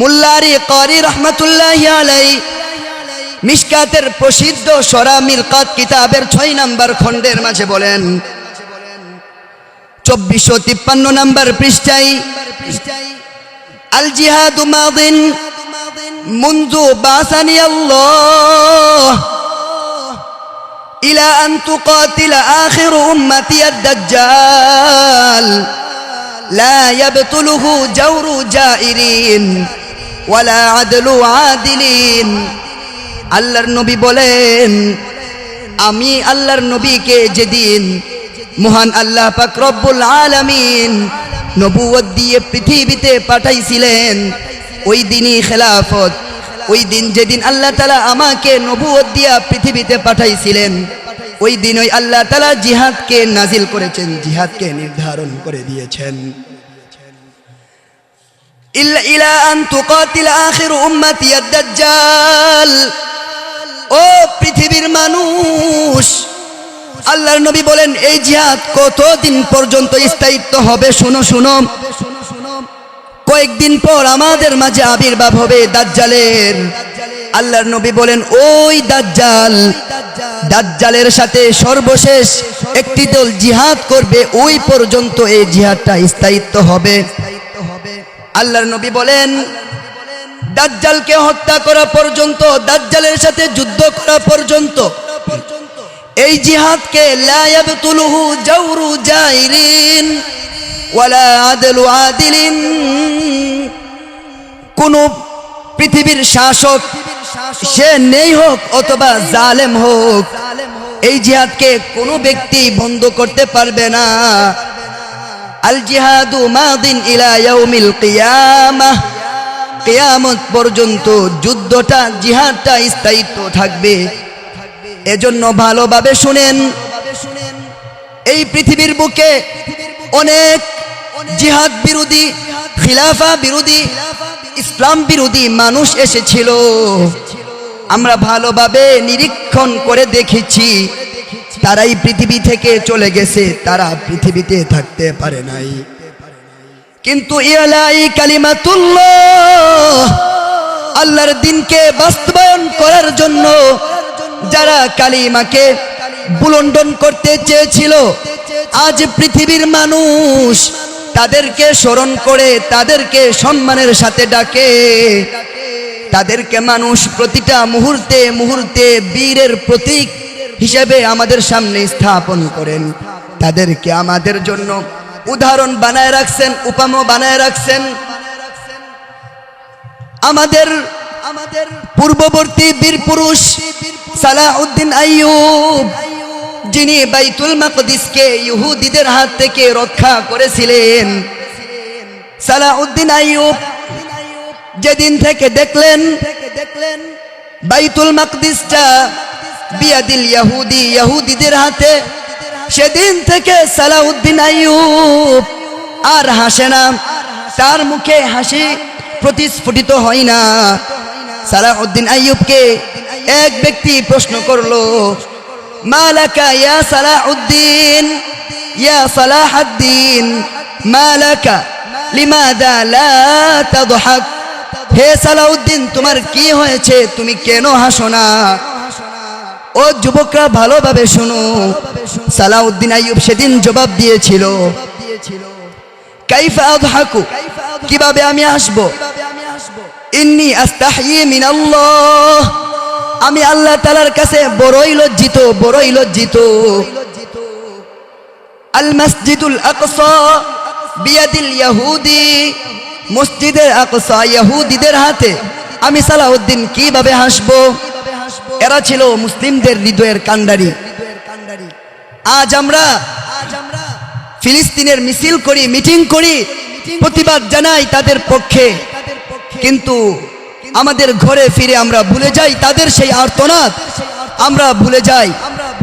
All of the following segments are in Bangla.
মুল্লারি করি রহমতুল্লাহ আলাই মিসকাতের প্রসিদ্ধ সরা মিরকাত কিতাবের ছয় নম্বর খণ্ডের মাঝে বলেন, চব্বিশশো তিপ্পান্ন নম্বর পৃষ্ঠাই আল জিহাদ মাদিন মুন্দু বাসানি ইলা আন তুকাতিল আখির উম্মতি আদ-দাজ্জাল, লা ইয়াবতুলুহু জাওরু জাইরিন। ওয়ালা আদিলিন। আল্লাহর নবী বলেন, আমি আল্লাহর নবীকে যেদিন মহান আল্লাহ পাক আলমিন নবুয় দিয়ে পৃথিবীতে পাঠাইছিলেন, ওই দিনই খেলাফত। ওই দিন যেদিন আল্লাহ তালা আমাকে নবুয় দিয়া পৃথিবীতে পাঠাইছিলেন, ওই দিন ওই আল্লাহ তালা জিহাদকে নাজিল করেছেন, জিহাদকে নির্ধারণ করে দিয়েছেন। ইল্লা ইলা আন তুকাতিল আখির উম্মতি আদ-দাজ্জাল ও পৃথিবীর মানুষ, আল্লাহর নবী বলেন, এই জিহাদ কতদিন পর্যন্ত স্থায়িত্ব হবে? শুনো শুনো। কয়েকদিন পর আমাদের মাঝে আবির্ভাব হবে দাজ্জালের। আল্লাহর নবী বলেন, ওই দাজ্জাল, দাজ্জালের সাথে সর্বশেষ একটি দল জিহাদ করবে, ওই পর্যন্ত এই জিহাদটা স্থায়িত্ব হবে। আল্লাহর নবী বলেন, দাজ্জালকে হত্যা করা পর্যন্ত, দাজ্জালের সাথে যুদ্ধ করা পর্যন্ত, এই জিহাদকে লা ইয়াবতুলুহু জাওরু জাইরিন ওয়ালা আদলু আদিলিন। কোন পৃথিবীর শাসক, সে নেই হোক অথবা জালেম হোক, এই জিহাদকে কোনো ব্যক্তি বন্ধ করতে পারবে না। আল জিহাদু মাদিন ইলা ইয়াউমিল কিয়ামাহ কিয়ামত পর্যন্ত যুদ্ধটা, জিহাদটা স্থায়িত্ব থাকবে। এজন্য ভালোভাবে শুনেন, এই পৃথিবীর বুকে অনেক জিহাদ বিরোধী, খিলাফা বিরোধী, ইসলাম বিরোধী মানুষ এসেছিল। আমরা ভালোভাবে নিরীক্ষণ করে দেখেছি। তারাই পৃথিবী থেকে চলে গেছে, তারা পৃথিবীতে থাকতে পারে নাই। কিন্তু ইয়ালাই কালিমাতুল্লাহ, আল্লাহর দিনকে বাস্তবায়ন করার জন্য যারা কালিমাকে বুলন্ডন করতে চেয়েছিল, আজ পৃথিবীর মানুষ তাদেরকে স্মরণ করে তাদেরকে সম্মানের সাথে ডাকে। তাদেরকে মানুষ প্রতিটা মুহূর্তে মুহূর্তে বীরের প্রতীক হিসেবে আমাদের সামনে স্থাপন করেন। তাদেরকে আমাদের জন্য উদাহরণ বানায় রাখছেন, উপাম বানায় রাখছেন। আমাদের আমাদের পূর্ববর্তী বীর পুরুষ সালাউদ্দিন আইয়ুব, যিনি বাইতুল মাকদিসকে ইহুদিদের হাত থেকে রক্ষা করেছিলেন। সালাউদ্দিন আইয়ুব যেদিন থেকে দেখলেন দেখলেন, বাইতুল মাকদিসটা বিয়াদিল ইহুদি ইহুদিদের হাতে সেদিন থেকে সালাউদ্দিন আইয়ুব আর হাসে না। তার মুখে হাসি প্রতিস্ফুটিত হয় না। সালাউদ্দিন আইয়ুবকে এক ব্যক্তি প্রশ্ন করল, মালাকা ইয়া সালাউদ্দিন, ইয়া সালাহাদ্দিন, মালাকা, লিমাদা লা তাদহাক? হে সালাউদ্দিন, তোমার কি হয়েছে? তুমি কেন হাসো না? ও যুবকরা ভালোভাবে শোনো। সালাউদ্দিন আইয়ুব সেদিন জবাব দিয়েছিল, কাইফা আদহাকু, কীভাবে আমি হাসবো ইন্নি আস্তাহি মিনাল্লাহ, আমি আল্লাহ তালার কাছে বড়ই লজ্জিত বড়ই লজ্জিত। আল মসজিদুল আকসা বিয়াদিল ইয়াহুদি, মসজিদের আকসা ইয়াহুদিদের হাতে আমি সালাউদ্দিন কীভাবে হাসবো? এরা ছিল মুসলিমদের হৃদয়ের কান্ডারি আজ আমরা ফিলিস্তিনের মিছিল করি, মিটিং করি, প্রতিবাদ জানাই তাদের পক্ষে। কিন্তু আমাদের ঘরে ফিরে আমরা ভুলে যাই, তাদের সেই আর্তনাদ আমরা ভুলে যাই,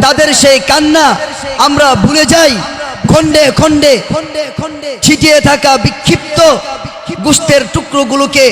তাদের সেই কান্না আমরা ভুলে যাই। খন্ডে খন্ডে ছিটিয়ে থাকা বিক্ষিপ্ত গুস্তের টুকরোগুলোকে